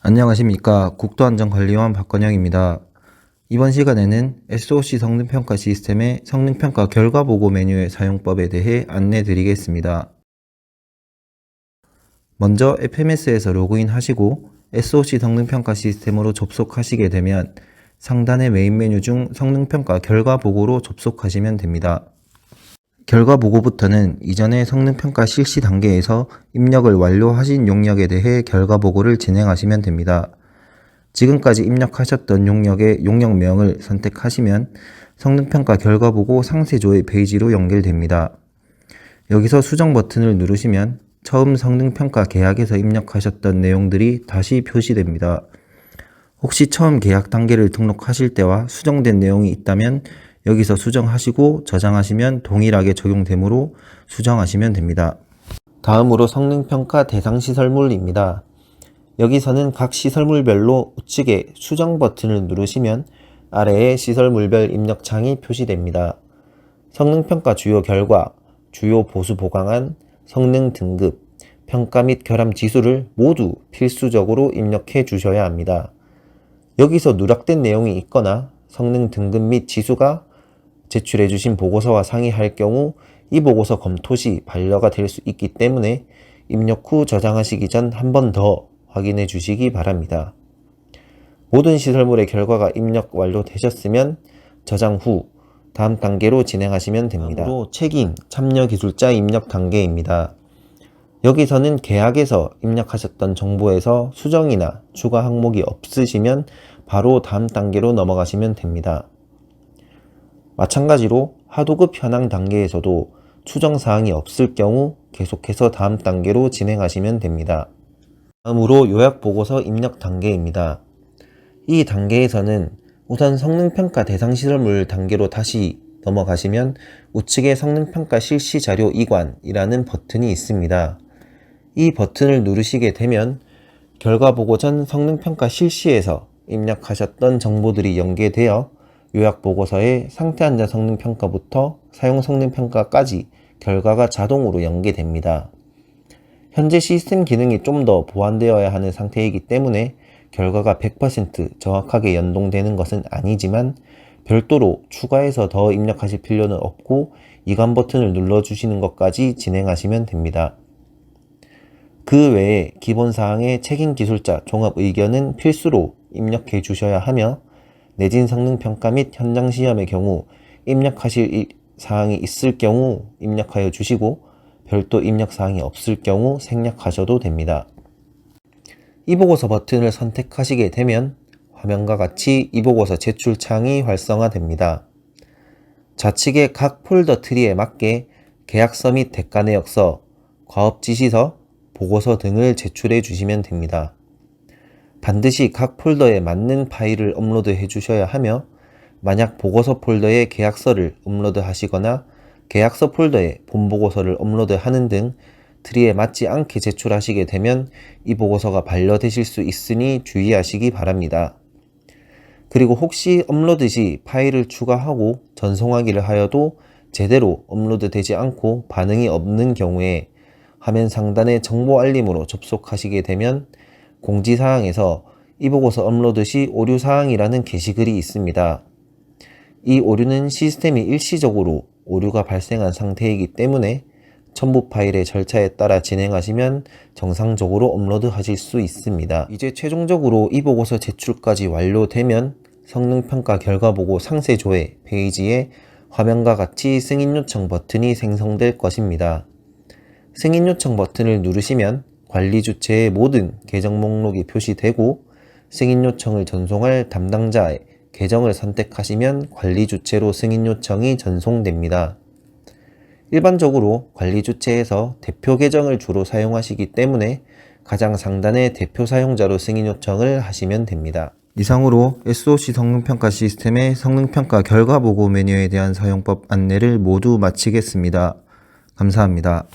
안녕하십니까. 국토안전관리원 박건영입니다. 이번 시간에는 SOC 성능평가 시스템의 성능평가 결과보고 메뉴의 사용법에 대해 안내 드리겠습니다. 먼저 FMS에서 로그인 하시고 SOC 성능평가 시스템으로 접속하시게 되면 상단의 메인 메뉴 중 성능평가 결과보고로 접속하시면 됩니다. 결과 보고부터는 이전의 성능평가 실시 단계에서 입력을 완료하신 용역에 대해 결과 보고를 진행하시면 됩니다. 지금까지 입력하셨던 용역의 용역명을 선택하시면 성능평가 결과 보고 상세조회 페이지로 연결됩니다. 여기서 수정 버튼을 누르시면 처음 성능평가 계약에서 입력하셨던 내용들이 다시 표시됩니다. 혹시 처음 계약 단계를 등록하실 때와 수정된 내용이 있다면 여기서 수정하시고 저장하시면 동일하게 적용되므로 수정하시면 됩니다. 다음으로 성능평가 대상 시설물입니다. 여기서는 각 시설물별로 우측에 수정 버튼을 누르시면 아래에 시설물별 입력창이 표시됩니다. 성능평가 주요 결과, 주요 보수 보강안, 성능 등급, 평가 및 결함 지수를 모두 필수적으로 입력해 주셔야 합니다. 여기서 누락된 내용이 있거나 성능 등급 및 지수가 제출해 주신 보고서와 상이할 경우 이 보고서 검토 시 반려가 될 수 있기 때문에 입력 후 저장하시기 전 한 번 더 확인해 주시기 바랍니다. 모든 시설물의 결과가 입력 완료되셨으면 저장 후 다음 단계로 진행하시면 됩니다. 다음으로 책임 참여 기술자 입력 단계입니다. 여기서는 계약에서 입력하셨던 정보에서 수정이나 추가 항목이 없으시면 바로 다음 단계로 넘어가시면 됩니다. 마찬가지로 하도급 현황 단계에서도 추정 사항이 없을 경우 계속해서 다음 단계로 진행하시면 됩니다. 다음으로 요약 보고서 입력 단계입니다. 이 단계에서는 우선 성능평가 대상 시설물 단계로 다시 넘어가시면 우측에 성능평가 실시 자료 이관이라는 버튼이 있습니다. 이 버튼을 누르시게 되면 결과 보고 전 성능평가 실시에서 입력하셨던 정보들이 연계되어 요약 보고서의 상태 환자 성능 평가부터 사용 성능 평가까지 결과가 자동으로 연계됩니다. 현재 시스템 기능이 좀 더 보완되어야 하는 상태이기 때문에 결과가 100% 정확하게 연동되는 것은 아니지만 별도로 추가해서 더 입력하실 필요는 없고 이관 버튼을 눌러주시는 것까지 진행하시면 됩니다. 그 외에 기본 사항의 책임 기술자 종합 의견은 필수로 입력해 주셔야 하며 내진 성능 평가 및 현장 시험의 경우 입력하실 이- 사항이 있을 경우 입력하여 주시고 별도 입력 사항이 없을 경우 생략하셔도 됩니다. 이 보고서 버튼을 선택하시게 되면 화면과 같이 이 보고서 제출 창이 활성화됩니다. 좌측의 각 폴더 트리에 맞게 계약서 및 대가 내역서, 과업 지시서, 보고서 등을 제출해 주시면 됩니다. 반드시 각 폴더에 맞는 파일을 업로드해 주셔야 하며 만약 보고서 폴더에 계약서를 업로드 하시거나 계약서 폴더에 본보고서를 업로드 하는 등 트리에 맞지 않게 제출하시게 되면 이 보고서가 반려되실 수 있으니 주의하시기 바랍니다. 그리고 혹시 업로드 시 파일을 추가하고 전송하기를 하여도 제대로 업로드 되지 않고 반응이 없는 경우에 화면 상단의 정보 알림으로 접속하시게 되면 공지사항에서 이 보고서 업로드 시 오류 사항이라는 게시글이 있습니다. 이 오류는 시스템이 일시적으로 오류가 발생한 상태이기 때문에 첨부 파일의 절차에 따라 진행하시면 정상적으로 업로드 하실 수 있습니다. 이제 최종적으로 이 보고서 제출까지 완료되면 성능평가 결과 보고 상세 조회 페이지에 화면과 같이 승인 요청 버튼이 생성될 것입니다. 승인 요청 버튼을 누르시면 관리 주체의 모든 계정 목록이 표시되고 승인 요청을 전송할 담당자의 계정을 선택하시면 관리 주체로 승인 요청이 전송됩니다. 일반적으로 관리 주체에서 대표 계정을 주로 사용하시기 때문에 가장 상단의 대표 사용자로 승인 요청을 하시면 됩니다. 이상으로 SOC 성능평가 시스템의 성능평가 결과 보고 메뉴에 대한 사용법 안내를 모두 마치겠습니다. 감사합니다.